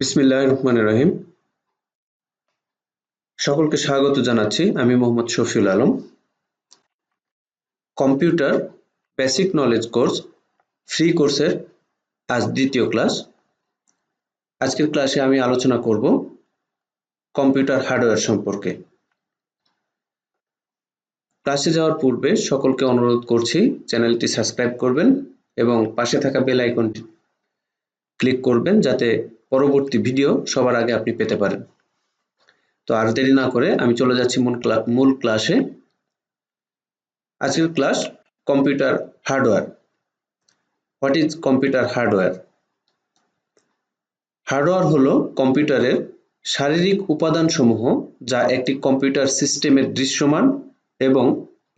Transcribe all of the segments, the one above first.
বিসমিল্লাহ রহমান রহিম। সকলকে স্বাগত জানাচ্ছি, আমি Mohammad Shafiul Alam. Computer basic knowledge course, free কোর্সের আজ দ্বিতীয় ক্লাস। আজকের ক্লাসে আমি আলোচনা করব কম্পিউটার হার্ডওয়্যার সম্পর্কে। ক্লাসে যাওয়ার পূর্বে সকলকে অনুরোধ করছি, চ্যানেলটি সাবস্ক্রাইব করবেন এবং পাশে থাকা বেল আইকনটি ক্লিক করবেন যাতে পরবর্তী ভিডিও সবার আগে আপনি পেতে পারেন। তো আর দেরি না করে আমি চলে যাচ্ছি মূল মূল ক্লাসে আজকের class computer hardware what is computer hardware hardware হলো কম্পিউটারের শারীরিক উপাদানসমূহ যা একটি কম্পিউটার সিস্টেমের দৃশ্যমান এবং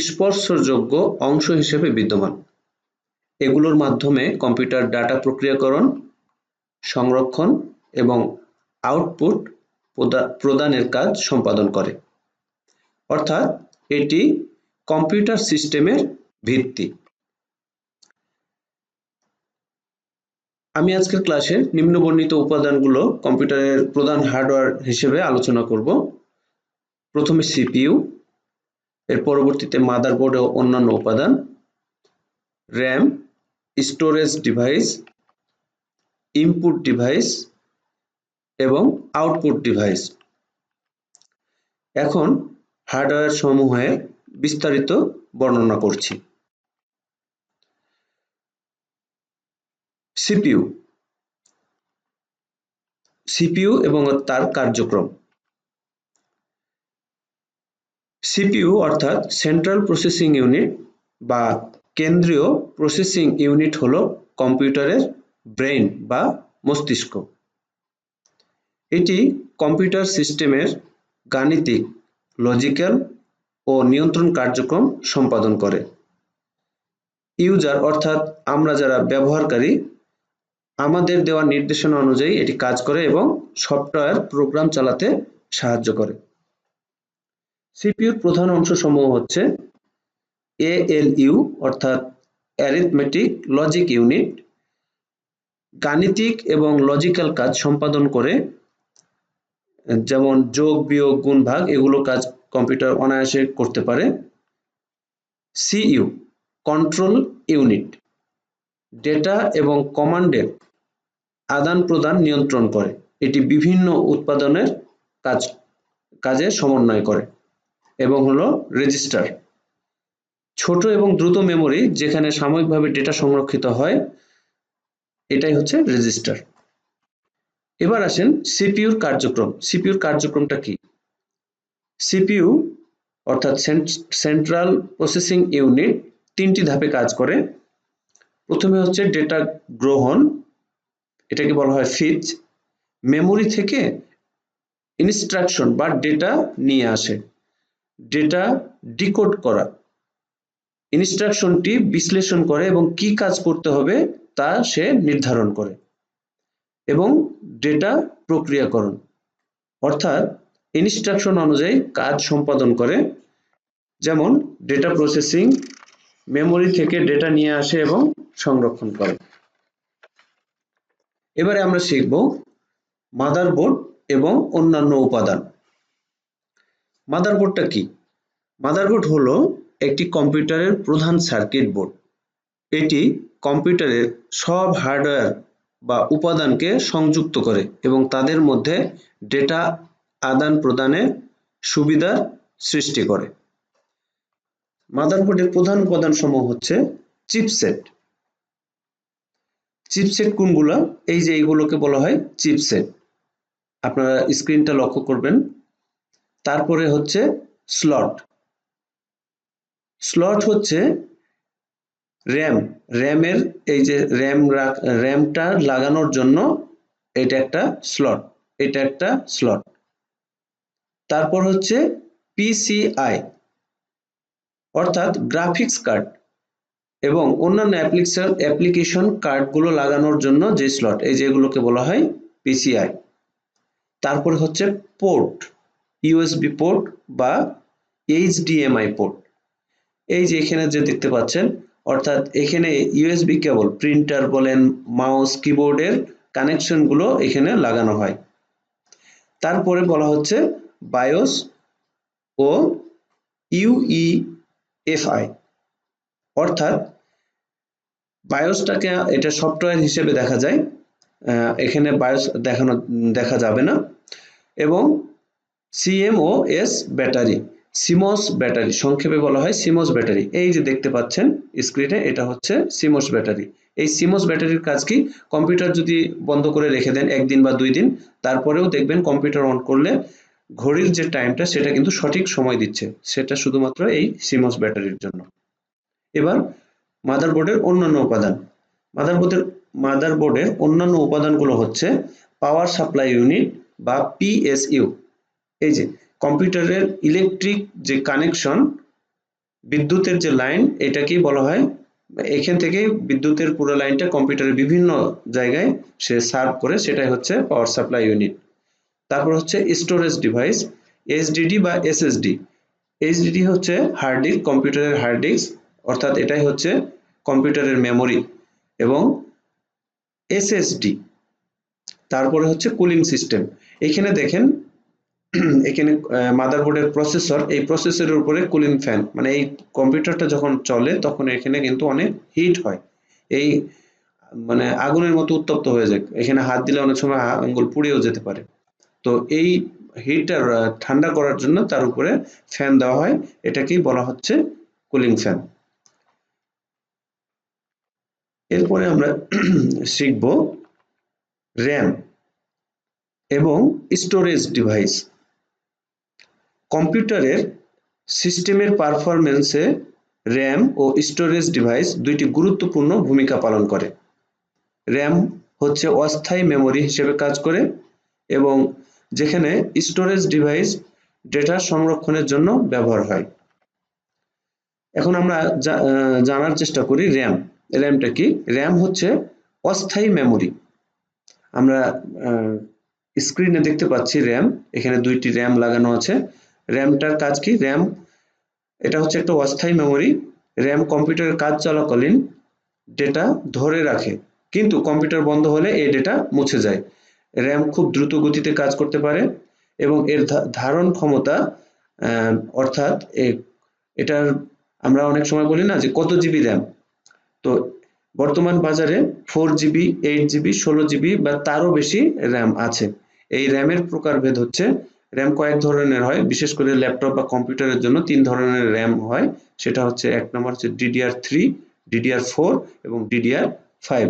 স্পর্শযোগ্য অংশ হিসেবে বিদ্যমান। এগুলোর মাধ্যমে কম্পিউটার ডাটা প্রক্রিয়াকরণ সংরক্ষণ এবং আউটপুট প্রদানের কাজ সম্পাদন করে। অর্থাৎ এটি কম্পিউটার সিস্টেমের ভিত্তি। আমি আজকের ক্লাসে নিম্নবর্ণিত উপাদানগুলো কম্পিউটারের প্রধান হার্ডওয়্যার হিসেবে আলোচনা করব। প্রথমে সিপিইউ এর পরবর্তীতে মাদারবোর্ড ও অন্যান্য উপাদান RAM storage device input device এবং আউটপুট ডিভাইস এখন হার্ডওয়্যার সমূহে বিস্তারিত বর্ণনা করছি। সিপিইউ সিপিইউ এবং তার কার্যক্রম। সিপিইউ অর্থাৎ সেন্ট্রাল প্রসেসিং ইউনিট বা কেন্দ্রীয় প্রসেসিং ইউনিট হলো কম্পিউটারের ব্রেইন বা মস্তিষ্ক। এটি কম্পিউটার সিস্টেমের গাণিতিক, লজিক্যাল ও নিয়ন্ত্রণ কার্যক্রম সম্পাদন করে। ইউজার অর্থাৎ আমরা যারা ব্যবহারকারী, আমাদের দেওয়া নির্দেশনা অনুযায়ী এটি কাজ করে এবং সফটওয়্যার প্রোগ্রাম চালাতে সাহায্য করে। সিপিইউর প্রধান অংশসমূহ হচ্ছে এএলইউ অর্থাৎ অ্যারিথমেটিক লজিক ইউনিট গাণিতিক এবং লজিক্যাল কাজ সম্পাদন করে, যেমন যোগ, বিয়োগ, গুণ, ভাগ, এগুলো কাজ কম্পিউটার অনায়াসে করতে পারে। সিইউ কন্ট্রোল ইউনিট ডেটা এবং কমান্ডের আদান প্রদান নিয়ন্ত্রণ করে। এটি বিভিন্ন উৎপাদনের কাজ, কাজে সমন্বয় করে এবং হলো রেজিস্টার ছোট এবং দ্রুত মেমোরি যেখানে সাময়িকভাবে ডেটা সংরক্ষিত হয় এটাই হচ্ছে রেজিস্টার এবার আসেন সিপিইউর কার্যক্রম। সিপিইউর কার্যক্রমটা কি? সিপিইউ অর্থাৎ সেন্ট্রাল প্রসেসিং ইউনিট তিনটি ধাপে কাজ করে। প্রথমে হচ্ছে ডেটা গ্রহণ, এটাকে বলা হয় ফিচ মেমোরি থেকে ইনস্ট্রাকশন বা ডেটা নিয়ে আসে। ডেটা ডিকোড করা। ইনস্ট্রাকশনটি বিশ্লেষণ করে এবং কি কাজ করতে হবে তা সে নির্ধারণ করে এবং ডেটা প্রক্রিয়াকরণ। অর্থাৎ ইনস্ট্রাকশন অনুযায়ী কাজ সম্পাদন করে, যেমন ডেটা প্রসেসিং মেমোরি থেকে ডেটা নিয়ে আসে এবং সংরক্ষণ করে। এবারে আমরা শিখব মাদারবোর্ড এবং অন্যান্য উপাদান। মাদারবোর্ডটা কি? মাদারবোর্ড হলো একটি কম্পিউটারের প্রধান সার্কিট বোর্ড এটি কম্পিউটারের সব হার্ডওয়্যার বা উপাদানকে সংযুক্ত করে এবং তাদের মধ্যে ডেটা আদান প্রদানে সুবিধার সৃষ্টি করে। মাদারবোর্ডের প্রধান উপাদান সমূহ হচ্ছে চিপসেট। চিপসেট কোনগুলো? এই যে এইগুলোকে বলা হয় চিপসেট। আপনারা স্ক্রিনটা লক্ষ্য করবেন। তারপরে হচ্ছে স্লট। স্লট হচ্ছে র্যাম র্যামের এই যে র্যাম র্যামটা লাগানোর জন্য এটা একটা স্লট এটা একটা স্লট তারপর হচ্ছে পিসিআই অর্থাৎ গ্রাফিক্স কার্ড এবং অন্যান্য অ্যাপ্লিকেশন অ্যাপ্লিকেশন কার্ডগুলো লাগানোর জন্য যে স্লট এই যেগুলোকে বলা হয় পিসিআই তারপরে হচ্ছে পোর্ট ইউএসবি পোর্ট বা এইচডিএমআই পোর্ট এই যে এখানে যে দেখতে পাচ্ছেন অর্থাৎ এখানে ইউএসবি কেবল প্রিন্টার বলেন মাউস কিবোর্ডের কানেকশনগুলো এখানে লাগানো হয়। তারপরে বলা হচ্ছে বায়োস ও ইউইএফআই অর্থাৎ বায়োসটাকে এটা সফটওয়্যার হিসেবে দেখা যায় এখানে বায়োস দেখানো, দেখা যাবে না। এবং সিএমওএস ব্যাটারি সিমস ব্যাটারি সংক্ষেপে বলা হয় সিমস ব্যাটারি এই যে দেখতে পাচ্ছেন স্ক্রিনে এটা হচ্ছে সিমস ব্যাটারি এই সিমস ব্যাটারির কাজ কি? কম্পিউটার যদি বন্ধ করে রেখে দেন একদিন বা দুই দিন, তারপরেও দেখবেন কম্পিউটার অন করলে ঘড়ির যে টাইমটা সেটা কিন্তু সঠিক সময় দিচ্ছে। সেটা শুধুমাত্র এই সিমস ব্যাটারির জন্য। এবার মাদারবোর্ডের অন্যান্য উপাদান। মাদারবোর্ডের মাদারবোর্ডের অন্যান্য উপাদানগুলো হচ্ছে পাওয়ার সাপ্লাই ইউনিট বা পিএসইউ এই যে কম্পিউটারের ইলেকট্রিক যে কানেকশন বিদ্যুতের যে লাইন এটাকেই বলা হয়। এখান থেকে বিদ্যুতের পুরো লাইনটা কম্পিউটারের বিভিন্ন জায়গায় সে সার্ভ করে, সেটাই হচ্ছে পাওয়ার সাপ্লাই ইউনিট তারপর হচ্ছে স্টোরেজ ডিভাইস এসডিডি বা এসএসডি এইচডিডি হচ্ছে হার্ড ডিস্ক কম্পিউটারের হার্ড ডিস্ক অর্থাৎ এটাই হচ্ছে কম্পিউটারের মেমোরি এবং এসএসডি তারপরে হচ্ছে কুলিং সিস্টেম এখানে দেখেন এখানে মাদারবোর্ডের প্রসেসর এই প্রসেসরের উপরে কুলিং ফ্যান মানে এই কম্পিউটারটা যখন চলে, তখন এখানে কিন্তু অনেক হিট হয়। এই মানে আগুনের মতো উত্তপ্ত হয়ে যায়। এখানে হাত দিলে অনেক সময় আঙ্গুল পুড়েও যেতে পারে। তো এই হিটার ঠান্ডা করার জন্য তার উপরে ফ্যান দেওয়া হয়। এটাকেই বলা হচ্ছে কুলিং ফ্যান এরপরে আমরা শিখব র্যাম এবং স্টোরেজ ডিভাইস কম্পিউটারের সিস্টেমের পারফরমেন্সে র্যাম ও স্টোরেজ ডিভাইস দুইটি গুরুত্বপূর্ণ ভূমিকা পালন করে। র্যাম হচ্ছে অস্থায়ী মেমোরি হিসেবে কাজ করে এবং যেখানে স্টোরেজ ডিভাইস ডেটা সংরক্ষণের জন্য ব্যবহার হয়। এখন আমরা জানার চেষ্টা করি র্যাম। র্যামটা কি? র্যাম হচ্ছে অস্থায়ী মেমোরি। আমরা স্ক্রিনে দেখতে পাচ্ছি র্যাম। এখানে দুইটি র্যাম লাগানো আছে। র্যামটার কাজ কি? র্যাম এটা হচ্ছে একটা অস্থায়ী মেমোরি র্যাম কম্পিউটারের কাজ চলাকালীন ডেটা ধরে রাখে। কিন্তু কম্পিউটার বন্ধ হলে এই ডেটা মুছে যায়। র্যাম খুব দ্রুত গতিতে কাজ করতে পারে এবং এর ধারণ ক্ষমতা অর্থাৎ এটার আমরা অনেক সময় বলি না যে কত জিবি র্যাম তো বর্তমান বাজারে ফোর জিবি এইট জিবি ষোলো জিবি বা তারও বেশি র্যাম আছে। এই র্যামের প্রকারভেদ হচ্ছে র্যাম কয়েক ধরনের হয়, বিশেষ করে ল্যাপটপ বা কম্পিউটারের জন্য তিন ধরনের র্যাম হয়। সেটা হচ্ছে এক নম্বর হচ্ছে ডিডিআর থ্রি ডিডিআর ফোর এবং ডিডিআর ফাইভ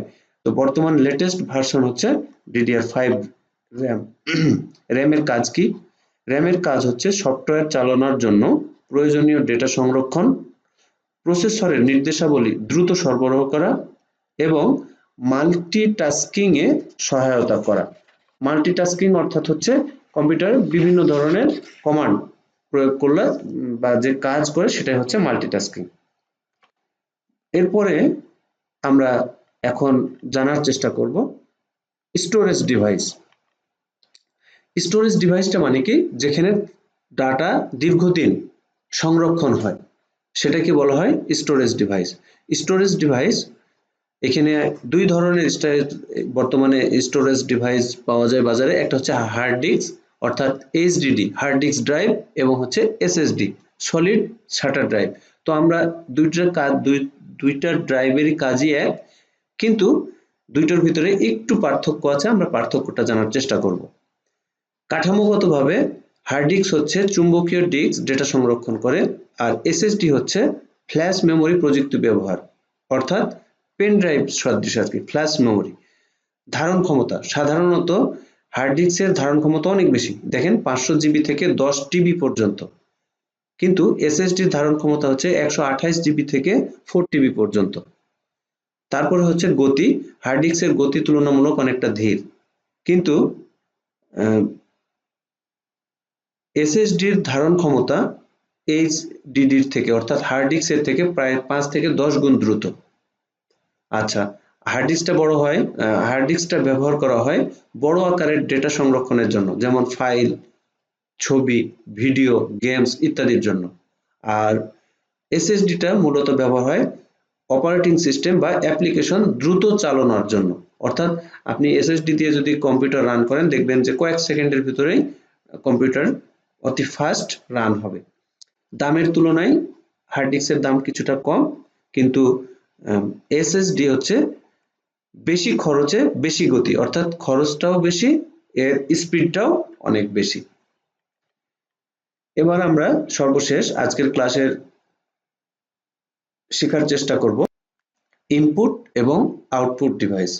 তো বর্তমান লেটেস্ট ভার্সন হচ্ছে ডিডিআর ফাইভ র্যাম র্যামের কাজ কি? র্যামের কাজ হচ্ছে সফটওয়্যার চালানোর জন্য প্রয়োজনীয় ডেটা সংরক্ষণ প্রসেসরের নির্দেশাবলী দ্রুত সরবরাহ করা এবং মাল্টিটাস্কিংয়ে সহায়তা করা। মাল্টিটাস্কিং অর্থাৎ হচ্ছে কম্পিউটারে বিভিন্ন ধরনের কমান্ড প্রয়োগ করলে বা যে কাজ করে সেটাই হচ্ছে মাল্টিটাস্কিং এরপরে আমরা এখন জানার চেষ্টা করব স্টোরেজ ডিভাইস স্টোরেজ ডিভাইসটা মানে কি? যেখানে ডাটা দীর্ঘদিন সংরক্ষণ হয়। সেটাকে বলা হয় স্টোরেজ ডিভাইস স্টোরেজ ডিভাইস এখানে দুই ধরনের বর্তমানে স্টোরেজ ডিভাইস পাওয়া যায় বাজারে। একটা হচ্ছে হার্ড ডিস্ক অর্থাৎ এইচডিডি হার্ড ডিস্ক ড্রাইভ এবং হচ্ছে এসএসডি সলিড শাটার ড্রাইভ তো আমরা দুইটার কাজ দুই দুইটার ড্রাইভেরই কাজই এক, কিন্তু দুইটার ভিতরে একটু পার্থক্য আছে, আমরা পার্থক্যটা জানার চেষ্টা করব। কাঠামোগতভাবে হার্ড ডিস্ক হচ্ছে চুম্বকীয় ডিস্ক ডেটা সংরক্ষণ করে, আর এসএসডি হচ্ছে ফ্ল্যাশ মেমোরি প্রযুক্তি ব্যবহার, অর্থাৎ পেন ড্রাইভ সদৃশ আর কি ফ্ল্যাশ মেমোরি ধারণ ক্ষমতা, সাধারণত হার্ড ডিস্কের ধারণ ক্ষমতা অনেক বেশি। দেখেন, পাঁচশো জিবি থেকে দশ টিবি পর্যন্ত। কিন্তু এসএসডির ধারণ ক্ষমতা হচ্ছে একশো আঠাইশ জিবি থেকে ফোর টিবি পর্যন্ত। তারপরে হচ্ছে গতি। হার্ড ডিস্কের গতি তুলনামূলক অনেকটা ধীর। কিন্তু এসএসডির ধারণ ক্ষমতা এইচডিডির থেকে, অর্থাৎ হার্ড ডিস্কের থেকে প্রায় পাঁচ থেকে দশ গুণ দ্রুত। আচ্ছা হার্ড ডিস্কটা বড় হয় হার্ড ডিস্কটা ব্যবহার করা হয় বড় আকারের ডেটা সংরক্ষণের জন্য, যেমন ফাইল ছবি ভিডিও গেমস ইত্যাদির জন্য। আর এসএসডিটা মূলত ব্যবহার হয় অপারেটিং সিস্টেম বা অ্যাপ্লিকেশন দ্রুত চালানোর জন্য। অর্থাৎ আপনি এসএসডি দিয়ে যদি কম্পিউটার রান করেন, দেখবেন যে কয়েক সেকেন্ডের ভিতরেই কম্পিউটার অতি ফাস্ট রান হবে। দামের তুলনায় হার্ড ডিস্কের দাম কিছুটা কম, কিন্তু এসএসডি হচ্ছে বেশি খরচে বেশি গতি, অর্থাৎ খরচটাও বেশি, এর স্পিডটাও অনেক বেশি। এবার আমরা সর্বশেষ আজকের ক্লাসের শেখার চেষ্টা করব ইনপুট এবং আউটপুট ডিভাইস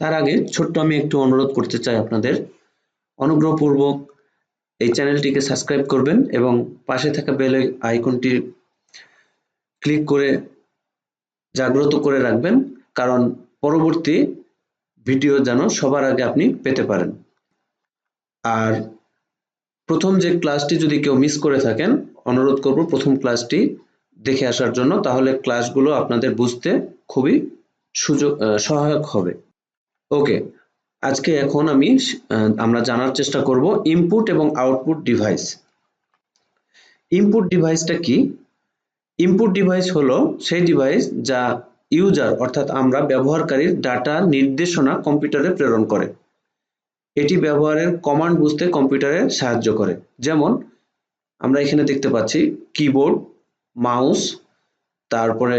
তার আগে ছোট্ট আমি একটু অনুরোধ করতে চাই আপনাদের। অনুগ্রহপূর্বক এই চ্যানেলটিকে সাবস্ক্রাইব করবেন এবং পাশে থাকা বেল আইকনটি ক্লিক করে জাগ্রত করে রাখবেন, কারণ পরবর্তী ভিডিও যেন সবার আগে আপনি পেতে পারেন। আর প্রথম যে ক্লাসটি যদি কেউ মিস করে থাকেন, অনুরোধ করব প্রথম ক্লাসটি দেখে আসার জন্য, তাহলে ক্লাসগুলো আপনাদের বুঝতে খুবই সুযোগ সহায়ক হবে। ওকে আজকে এখন আমি আমরা জানার চেষ্টা করব ইনপুট এবং আউটপুট ডিভাইস ইনপুট ডিভাইসটা কি? ইনপুট ডিভাইস হলো সেই ডিভাইস যা ইউজার অর্থাৎ আমরা ব্যবহারকারীর ডাটা নির্দেশনা কম্পিউটারে প্রেরণ করে। এটি ব্যবহারের কমান্ড বুঝতে কম্পিউটারে সাহায্য করে। যেমন, আমরা এখানে দেখতে পাচ্ছি কিবোর্ড মাউস তারপরে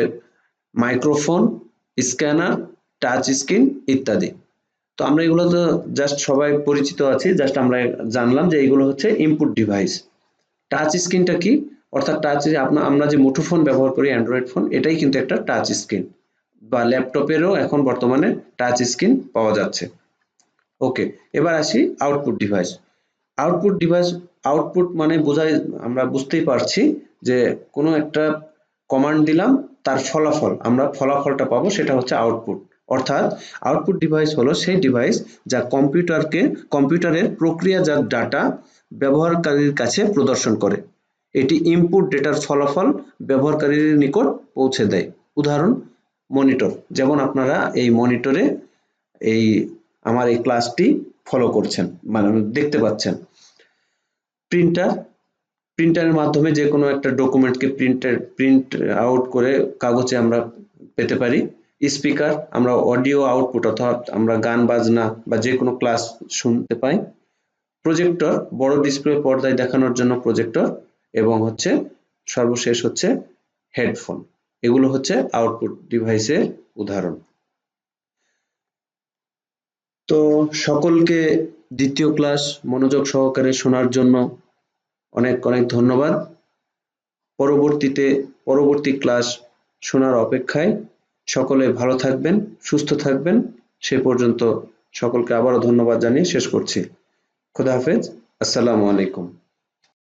মাইক্রোফোন স্ক্যানার টাচ স্ক্রিন ইত্যাদি। তো আমরা এগুলো তো জাস্ট সবাই পরিচিত আছি জাস্ট আমরা জানলাম যে এগুলো হচ্ছে ইনপুট ডিভাইস টাচ স্ক্রিনটা কি? অর্থাৎ টাচ আপনার আমরা যে মুঠোফোন ব্যবহার করি অ্যান্ড্রয়েড ফোন এটাই কিন্তু একটা টাচ স্ক্রিন বা ল্যাপটপেরও এখন বর্তমানে টাচ স্ক্রিন পাওয়া যাচ্ছে। ওকে এবার আসি output device output device output মানে বোঝাই আমরা বুঝতেই পারছি যে কোনো একটা কমান্ড দিলাম, তার ফলাফল, আমরা ফলাফলটা পাবো, সেটা হচ্ছে আউটপুট অর্থাৎ আউটপুট ডিভাইস হলো সেই ডিভাইস যা কম্পিউটারকে কম্পিউটারের প্রক্রিয়াজাত ডাটা ব্যবহারকারীর কাছে প্রদর্শন করে। এটি ইনপুট ডেটার ফলাফল ব্যবহারকারীর নিকট পৌঁছে দেয়। উদাহরণ মনিটর যেমন আপনারা এই মনিটরে এই আমার এই ক্লাসটি ফলো করছেন মানে দেখতে পাচ্ছেন। প্রিন্টার প্রিন্টারের মাধ্যমে যে কোনো একটা ডকুমেন্টকে প্রিন্টার প্রিন্ট আউট করে কাগজে আমরা পেতে পারি। স্পিকার আমরা অডিও আউটপুট অর্থাৎ আমরা গান, বাজনা বা যে কোনো ক্লাস শুনতে পাই। প্রজেক্টর বড় ডিসপ্লে পর্দায় দেখানোর জন্য প্রজেক্টর এবং হচ্ছে সর্বশেষ হচ্ছে হেডফোন এগুলো হচ্ছে আউটপুট ডিভাইসের উদাহরণ। তো সকলকে দ্বিতীয় ক্লাস মনোযোগ সহকারে শোনার জন্য অনেক অনেক ধন্যবাদ। পরবর্তীতে, পরবর্তী ক্লাস শোনার অপেক্ষায় সকলে ভালো থাকবেন, সুস্থ থাকবেন। সে পর্যন্ত সকলকে আবারও ধন্যবাদ জানিয়ে শেষ করছি। খুদা হাফেজ। আসসালামু আলাইকুম।